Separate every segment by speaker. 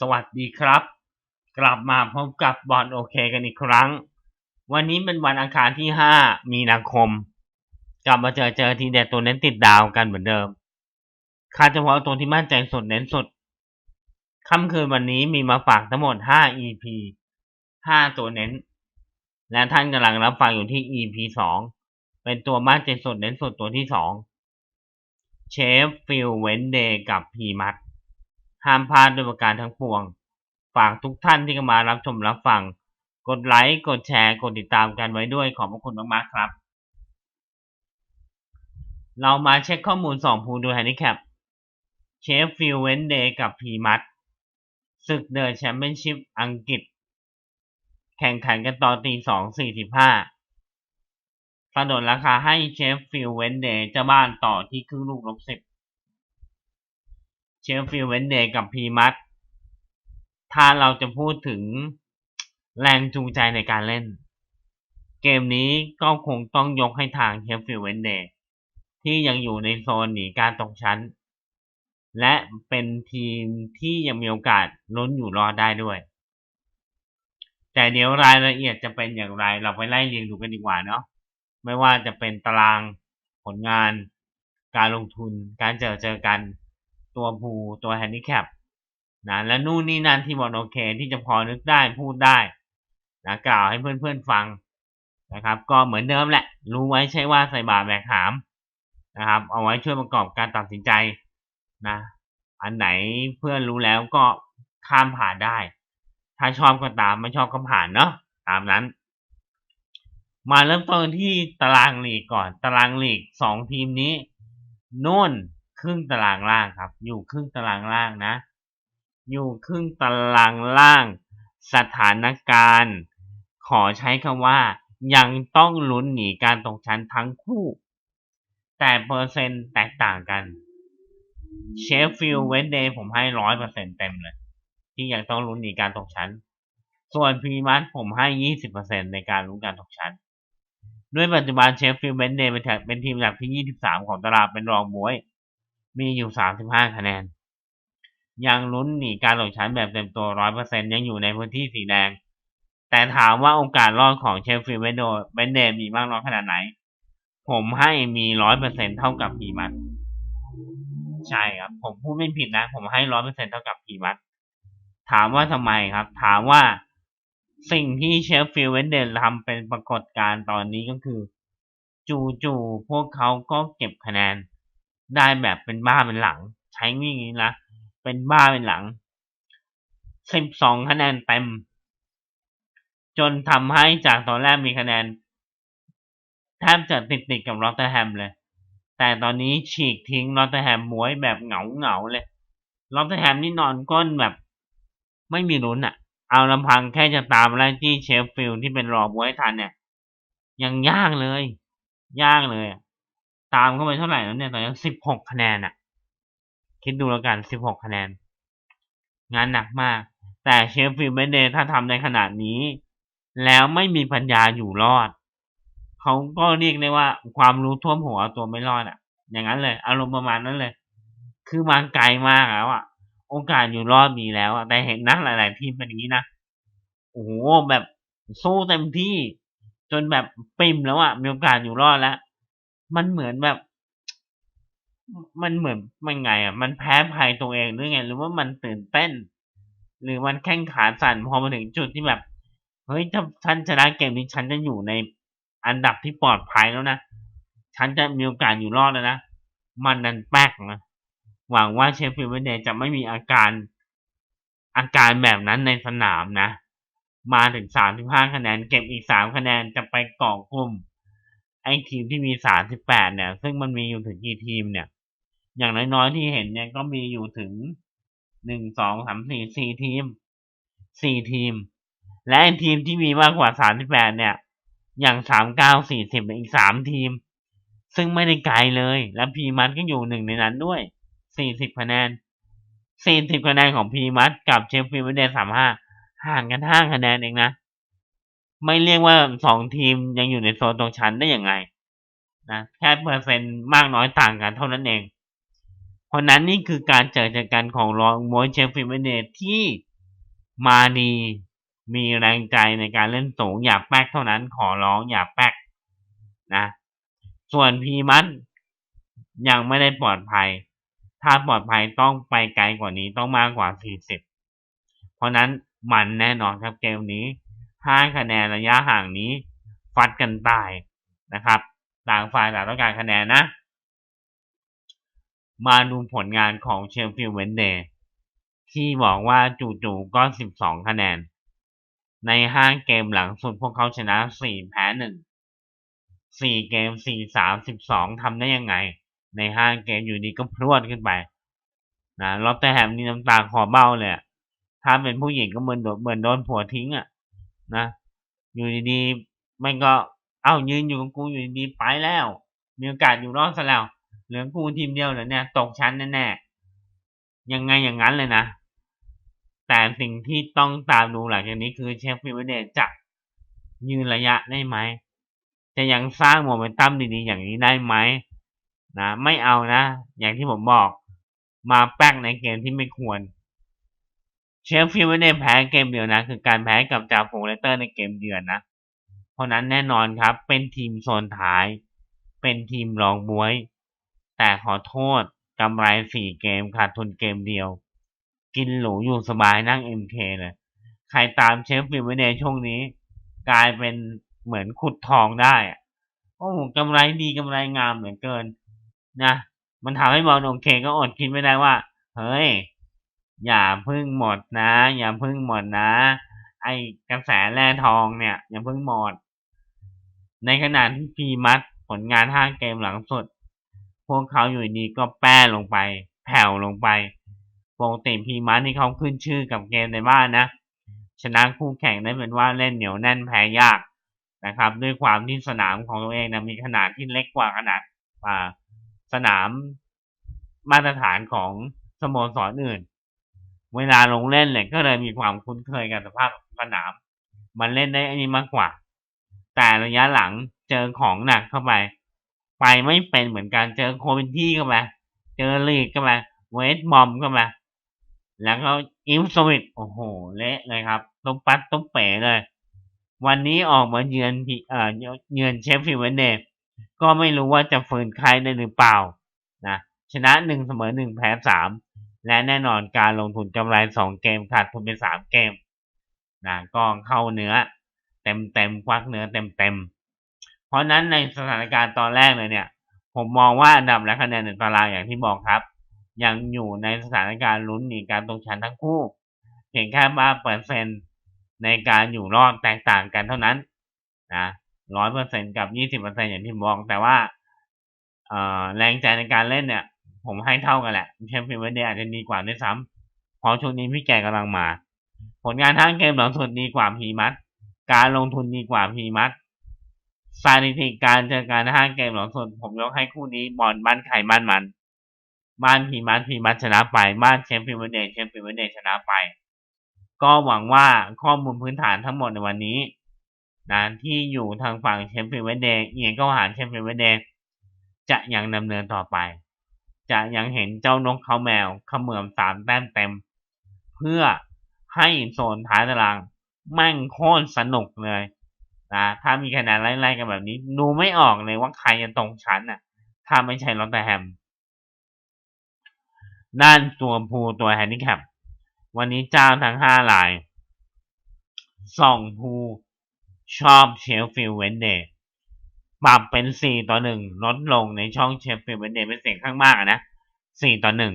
Speaker 1: สวัสดีครับ กลับมาพบกับบอลโอเคกันอีกครั้ง วันนี้เป็นวันอังคารที่ 5 มีนาคม กลับมาเจอเจอทีเด็ดตัวเน้นติดดาวกันเหมือนเดิมคาดเฉพาะตัวที่มั่นใจสุดเน้นสุดค่ำคืนวันนี้มีมาฝากทั้งหมด 5 EP 5 ตัวเน้น และท่านกำลังรับฟังอยู่ที่ EP 2 เป็นตัวมั่นใจสุดเน้นสุดตัวที่ 2 เชฟฟิลเวนเดย์กับพีมัด ห้ามพลาดด้วยประการทั้งปวง ฝากทุกท่านที่เข้ามารับชมรับฟัง กดไลค์ กดแชร์ กดติดตามกันไว้ด้วยขอบพระคุณมากๆครับ เรามาเช็คข้อมูลสองภูดูแฮนดิแคป เชฟฟิลเวนเดย์กับพีมัดศึกเดอะแชมเปี้ยนชิพอังกฤษ แข่งขันกันตอนตีสองสี่สิบห้ากระโดดราคาให้เชฟฟิลเวนเดย์เจ้าบ้านต่อที่ครึ่งลูกลบสิบ เชฟฟิลด์เวนเดย์กับพีมัตถ้าเราจะพูดถึงแรงจูงใจในการเล่น เกมนี้ก็คงต้องยกให้ทางเชฟฟิลด์เวนเดย์ที่ยังอยู่ในโซนหนีการตกชั้น และเป็นทีมที่ยังมีโอกาสลุ้นอยู่รอดได้ด้วย แต่เดี๋ยวรายละเอียดจะเป็นอย่างไรเราไปไล่เรียงดูกันดีกว่าเนาะไม่ว่าจะเป็นตารางผลงาน การลงทุนการเจอเจอกัน ตัวภูตัวแฮนดิแคปนะและนู่นนี่นั่นที่บอกโอเค ที่จะพอนึกได้พูดได้นะกล่าวให้เพื่อนๆฟังนะครับ ก็เหมือนเดิมแหละ รู้ไว้ใช่ว่าใส่บาแบกหามนะครับ เอาไว้ช่วยประกอบการตัดสินใจนะอันไหนเพื่อนรู้แล้วก็ข้ามผ่านได้ ถ้าชอบก็ตามไม่ชอบก็ผ่านเนาะตามนั้น มาเริ่มต้นที่ตารางลีกก่อน ตารางลีกสองทีมนี้นู่น รึ่งตารางล่างครับ อยู่ครึ่งตารางล่างนะ อยู่ครึ่งตารางล่าง สถานการณ์ ขอใช้คำว่า ยังต้องลุ้นหนีการตกชั้นทั้งคู่ แต่เปอร์เซ็นต์แตกต่างกัน เชฟฟิลด์เวนเดย์ผมให้ร้อยเปอร์เซ็นต์เต็มเลย ที่ยังต้องลุ้นหนีการตกชั้น ส่วนพรีมัสผมให้ยี่สิบเปอร์เซ็นในการลุ้นการตกชั้นด้วยปัจจุบันเชฟฟิลด์เวนเดย์เป็นทีมอันดับที่ยี่สิบสามของตารางเป็นรองบวย มีอยู่ 35 คะแนน ยังลุ้นหนีการตกชั้นแบบเต็มตัว 100%ยังอยู่ในพื้นที่สีแดง แต่ถามว่าโอกาสรอดของเชฟฟิลด์เวนโดเบนเดมีมากน้อยขนาดไหน ผมให้มี 100%เท่ากับพีมัตใช่ครับ ผมพูดไม่ผิดนะ ผมให้ 100%เท่ากับพีมัตถามว่าทำไมครับ ถามว่าสิ่งที่เชฟฟิลด์เวนเดทำเป็นปรากฏการณ์ตอนนี้ก็คือ จู่ๆพวกเขาก็เก็บคะแนน ได้แบบเป็นบ้าเป็นหลัง ใช้วิ่งนี้นะ เป็นบ้าเป็นหลังสิบสองคะแนนเต็ม จนทำให้จากตอนแรกมีคะแนนแทบจะติดติดกับลอตเตอร์แฮมเลย แต่ตอนนี้ฉีกทิ้งลอตเตอร์แฮมมวยแบบเหงาเหงาเลยลอตเตอร์แฮมนี่นอนก้นแบบ ไม่มีลุ้นอะเอาลำพังแค่จะตามไล่ที่เชฟฟิลด์ที่เป็นรอบวยทันเนี่ย ยังยากเลย ยากเลย ตามเข้าไปเท่าไหร่แล้วเนี่ยตอนนี้สิบหกคะแนนอะคิดดูแล้วกันสิบหกคะแนน งานหนักมาก แต่เชฟฟิลด์เบนเดถ้าทำในขนาดนี้ แล้วไม่มีปัญญาอยู่รอด เขาก็เรียกได้ว่าความรู้ท่วมหัวตัวไม่รอดอะอย่างนั้นเลย อารมณ์ประมาณนั้นเลย คือมาไกลมากแล้วอะโอกาสอยู่รอดมีแล้วอะแต่เห็นนักหลาย ๆ ทีมเป็นอย่างนี้นะโอ้โหแบบสู้เต็มที่ จนแบบปิมแล้วอะมีโอกาสอยู่รอดแล้ว มันเหมือนแบบ มันเหมือนมันไงอะ มันแพ้ภัยตัวเองหรือไง หรือว่ามันตื่นเต้น หรือมันแข้งขาสั่นพอมาถึงจุดที่แบบ เฮ้ยถ้าฉันชนะเกมนี้ฉันจะอยู่ในอันดับที่ปลอดภัยแล้วนะ ฉันจะมีโอกาสอยู่รอดแล้วนะ มันนันแป๊กนะ หวังว่าเชฟฟิลด์เวเดย์จะไม่มีอาการ อาการแบบนั้นในสนามนะ มาถึงสามสิบห้าคะแนน เก็บอีกสามคะแนนจะไปเกาะกลุ่ม ไอ้ทีมที่มีสามสิบแปดเนี่ย ซึ่งมันมีอยู่ถึงกี่ทีมเนี่ย อย่างน้อยๆที่เห็นเนี่ยก็มีอยู่ถึงหนึ่งสองสามสี่สี่ทีมสี่ทีม และไอ้ทีมที่มีมากกว่าสามสิบแปดเนี่ย อย่างสามเก้าสี่สิบอีกสามทีม ซึ่งไม่ได้ไกลเลย และพีมัสก็อยู่หนึ่งในนั้นด้วยสี่สิบคะแนนสี่สิบคะแนนของพีมัสกับเชฟฟิลด์เดนสามห้าห่างกันห้าคะแนนเองนะ ไม่เรียกว่าสองทีมยังอยู่ในโซนตรงชั้นได้อย่างไงนะแค่เปอร์เซ็นต์มากน้อยต่างกันเท่านั้นเอง เพราะนั้นนี่คือการเจอจอกันของรองมวยเชฟฟิลด์เนเดย์ที่มาดีมีแรงใจในการเล่นสูงอย่าแป๊กเท่านั้นขอร้องอย่าแป๊กนะ ส่วนพีมัตยังไม่ได้ปลอดภัย ถ้าปลอดภัยต้องไปไกลกว่านี้ต้องมากกว่า 40 เพราะนั้นมันแน่นอนครับเกมนี้ 5คะแนนระยะห่างนี้ฟัดกันตายนะครับ ต่างฝ่ายต่างต้องการคะแนนนะ มาดูผลงานของเชลฟิลเวนเดย์ที่บอกว่าจู่ๆก็ 12 คะแนน ใน 5 เกมหลังสุดพวกเขาชนะ 4 แพ้ 1 4 เกม 4 3 12ทำได้ยังไง ใน 5 เกมอยู่ดีก็พรวดขึ้นไปนะลอตเตอร์แฮมนี่น้ำตาคอเบ้าเลยถ้าเป็นผู้หญิงก็เหมือนโดนเหมือนโดนผัวทิ้งอะ นะอยู่ดีๆมันก็เอ้ายืนอยู่กับกูอยู่ดีๆไปแล้ว มีโอกาสอยู่รอดซะแล้วเหลือกูทีมเดียวเหรอเนี่ยตกชั้นแน่ๆยังไงอย่างนั้นเลยนะแต่สิ่งที่ต้องตามดูหลังจากนี้คือเชฟฟิลด์เดจะยืนระยะได้ไหมจะยังสร้างโมเมนตัมดีๆอย่างนี้ได้ไหมนะไม่เอานะ อย่างที่ผมบอกมาแป๊กในเกมที่ไม่ควร เชฟฟิลด์ไม่ได้แพ้เกมเดียวนะ คือการแพ้กับจ่าฝูงเลสเตอร์ในเกมเยือนนะ เพราะนั้นแน่นอนครับ เป็นทีมโซนท้าย เป็นทีมรองบวย แต่ขอโทษกำไรสี่เกมขาดทุนเกมเดียว กินหรูอยู่สบายนั่ง MK เลย ใครตามเชฟฟิลด์ไว้ในช่วงนี้ กลายเป็นเหมือนขุดทองได้โอ้โหกำไรดีกำไรงามเหลือเกิน นะ มันทำให้มองโอเคก็อดคิดไม่ได้ว่า เฮ้ย อย่าพึ่งหมดนะ อย่าพึ่งหมดนะ ไอ้กระแสแร่ทองเนี่ย อย่าพึ่งหมด ในขณะที่พีมัดผลงานห้าเกมหลังสุด พวกเขาอยู่ดีก็แป้ลงไป แผ่วลงไปปกติพีมัดที่เขาขึ้นชื่อกับเกมในบ้านนะ ชนะคู่แข่งได้เป็นว่าเล่นเหนียวแน่นแพ้ยากนะครับ ด้วยความที่สนามของตัวเองนะมีขนาดที่เล็กกว่าขนาดสนามมาตรฐานของสโมสรออื่น เวลาลงเล่นเลยก็เลยมีความคุ้นเคยกับสภาพสนาม มันเล่นได้อันนี้มากกว่า แต่ระยะหลังเจอของหนักเข้าไป ไปไม่เป็นเหมือนกันเจอโควินที่เข้าไปเจอลีกเข้าไปเวสมอมเข้ามา แล้วก็อิมสวิตโอ้โห เละเลยครับตุ้มปัดตุ้มเป๋เลย วันนี้ออกมาเยือนเอ่อเยือนเชฟฟิลด์เวนเดก็ไม่รู้ว่าจะฝืนใครได้หรือเปล่านะชนะหนึ่งเสมอหนึ่งแพ้สาม และแน่นอนการลงทุนกำไรสองเกมขาดทุนเป็นสามเกมนะก็เข้าเนื้อ เต็มเต็มควักเนื้อเต็มเต็มเพราะนั้นในสถานการณ์ตอนแรกเลยเนี่ย ผมมองว่าอันดับและคะแนนในตารางอย่างที่บอกครับ ยังอยู่ในสถานการณ์ลุ้นหนีการตกชั้นทั้งคู่ เพียงแค่ว่าเปอร์เซ็นต์ในการอยู่รอดแตกต่างกันเท่านั้นนะร้อยเปอร์เซ็นกับยี่สิบเปอร์เซ็นอย่างที่บอกแต่ว่าแรงใจในการเล่นเนี่ย ผมให้เท่ากันแหละเชฟฟิลด์เวนเดย์อาจจะดีกว่าด้วยซ้ำเพราะช่วงนี้พี่แกกำลังมา ผลงานทั้งเกมหลังสุดดีกว่าพีมัดการลงทุนดีกว่าพีมัดสถิติการเจอการห้าเกมหลังสุดผมยกให้คู่นี้บอลบ้านไข่บ้านมัน บ้านพีมัดพีมัดชนะไป บ้านเชฟฟิลด์เวนเดย์เชฟฟิลด์เวนเดย์ชนะไป ก็หวังว่าข้อมูลพื้นฐานทั้งหมดในวันนี้นะที่อยู่ทางฝั่งเชฟฟิลด์เวนเดย์เอียงก็หารเชฟฟิลด์เวนเดย์จะยังดำเนินต่อไป จะยังเห็นเจ้านกเขาแมวขมือมสามแต้มเต็ม เพื่อให้โซนท้ายตารางแม่งโคตรสนุกเลยนะถ้ามีคะแนนไล่ๆกันแบบนี้ ดูไม่ออกเลยว่าใครจะตรงชั้นน่ะ ถ้าไม่ใช่ลอตเตอร์แฮมด้านตัวภูตัวแฮนดิแคปวันนี้เจ้าทั้งห้าลายส่องภูชอบเชลฟิลเวนเดย์ ปรับเป็นสี่ต่อหนึ่งลดลงในช่องเชฟฟิลด์เวนเดเป็นเสียงข้างมากนะสี่ต่อหนึ่ง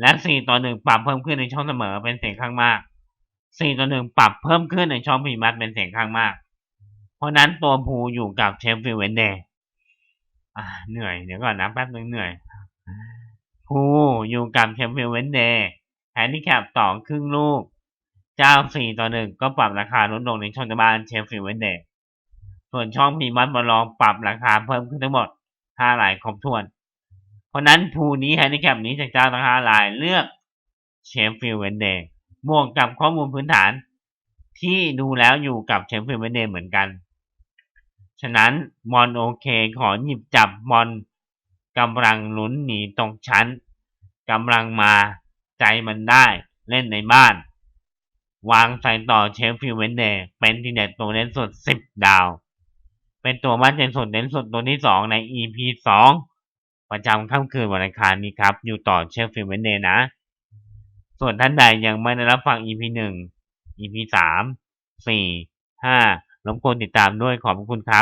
Speaker 1: และสี่ต่อหนึ่งปรับเพิ่มขึ้นในช่องเสมอเป็นเสียงข้างมากสี่ต่อหนึ่งปรับเพิ่มขึ้นในช่องพีมัดเป็นเสียงข้างมาก เพราะนั้นตัวภูอยู่กับเชฟฟิลด์เวนเดเหนื่อยเดี๋ยวก่อนนะแป๊บนึงเหนื่อยภูอยู่กับเชฟฟิลด์เวนเดแฮนดิแคปต่อครึ่งลูก เจ้าสี่ต่อหนึ่งก็ปรับราคาลดลงในช่องตะบานเชฟฟิลด์เวนเดย์ ส่วนช่องพีมัดบอลองปรับราคาเพิ่มขึ้นทั้งหมดห้าลายครบถ้วน เพราะนั้นภูนี้แฮนดิแคปนี้จากเจ้าทั้งห้าลายเลือกเชฟฟิลเวนเดย์บวกกับข้อมูลพื้นฐาน ที่ดูแล้วอยู่กับเชฟฟิลเวนเดย์เหมือนกัน ฉะนั้นมอนโอเคขอหยิบจับบอลกำลังลุ้นหนีตกชั้นกำลังมาใจมันได้เล่นในบ้าน วางใส่ต่อเชฟฟิลเวนเดย์เป็นทีเด็ดตัวเน้นสุด 10 ดาว เป็นตัวมั่นใจสุดเด่นสุดตัวที่สองใน EP สองประจำค่ำคืนวันอังคารนี้ครับ อยู่ต่อเชฟฟิลเวนเดนะ ส่วนท่านใดยังไม่ได้รับฟัง EP หนึ่ง EP สามสี่ห้ารบกวนติดตามด้วยขอบคุณครับ